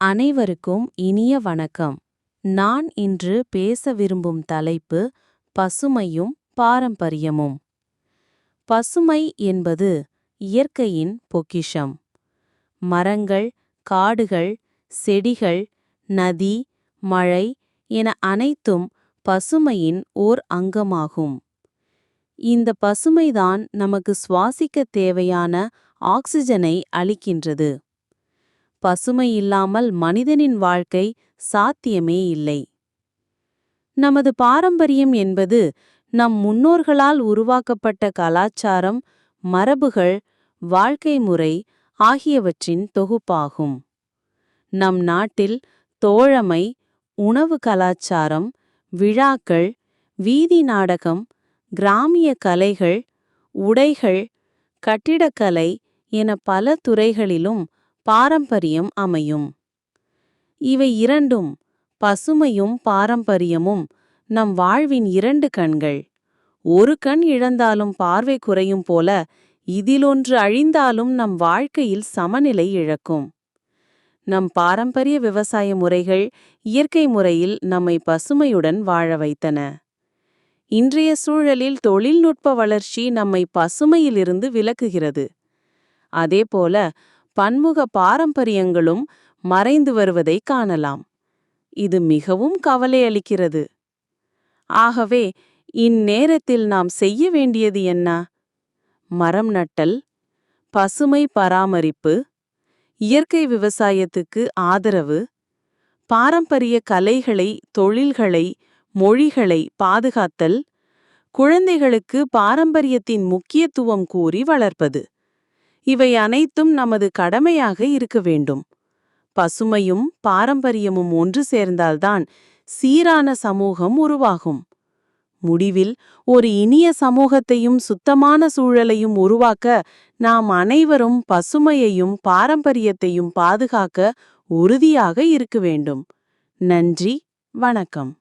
அனைவருக்கும் இனிய வணக்கம். நான் இன்று பேச விரும்பும் தலைப்பு பசுமையும் பாரம்பரியமும். பசுமை என்பது இயற்கையின் பொக்கிஷம். மரங்கள் காடுகள் செடிகள் நதி மழை என அனைத்தும் பசுமையின் ஓர் அங்கமாகும். இந்த பசுமைதான் நமக்கு சுவாசிக்க தேவையான ஆக்சிஜனை அளிக்கின்றது. பசுமை இல்லாமல் மனிதனின் வாழ்க்கை சாத்தியமே இல்லை. நமது பாரம்பரியம் என்பது நம் முன்னோர்களால் உருவாக்கப்பட்ட கலாச்சாரம் மரபுகள் வாழ்க்கை முறை ஆகியவற்றின் தொகுப்பாகும். நம் நாட்டில் தோழமை உணவு கலாச்சாரம் விழாக்கள் வீதி நாடகம் கிராமிய கலைகள் உடைகள் கட்டிடக்கலை என பல துறைகளிலும் பாரம்பரியம் அமையும். இவை இரண்டும் பசுமையும் பாரம்பரியமும் நம் வாழ்வின் இரண்டு கண்கள். ஒரு கண் இழந்தாலும் பார்வை குறையும் போல இதிலொன்று அழிந்தாலும் நம் வாழ்க்கையில் சமநிலை இழக்கும். நம் பாரம்பரிய விவசாய முறைகள் இயற்கை முறையில் நம்மை பசுமையுடன் வாழ வைத்தன. இன்றைய சூழலில் தொழில்நுட்ப வளர்ச்சி நம்மை பசுமையிலிருந்து விலக்குகிறது. அதேபோல பன்முக பாரம்பரியங்களும் மறைந்து வருவதை காணலாம். இது மிகவும் கவலையளிக்கிறது ஆகவே இந்நேரத்தில் நாம் செய்ய வேண்டியது என்ன? மரம் நட்டல் பசுமை பராமரிப்பு இயற்கை விவசாயத்துக்கு ஆதரவு பாரம்பரிய கலைகளை தொழில்களை மொழிகளை பாதுகாத்தல் குழந்தைகளுக்கு பாரம்பரியத்தின் முக்கியத்துவம் கூறி வளர்ப்பது. இவை அனைத்தும் நமது கடமையாக இருக்க வேண்டும். பசுமையும் பாரம்பரியமும் ஒன்று சேர்ந்தால்தான் சீரான சமூகம் உருவாகும். முடிவில் ஒரு இனிய சமூகத்தையும் சுத்தமான சூழலையும் உருவாக்க நாம் அனைவரும் பசுமையையும் பாரம்பரியத்தையும் பாதுகாக்க உறுதியாக இருக்க வேண்டும். நன்றி வணக்கம்.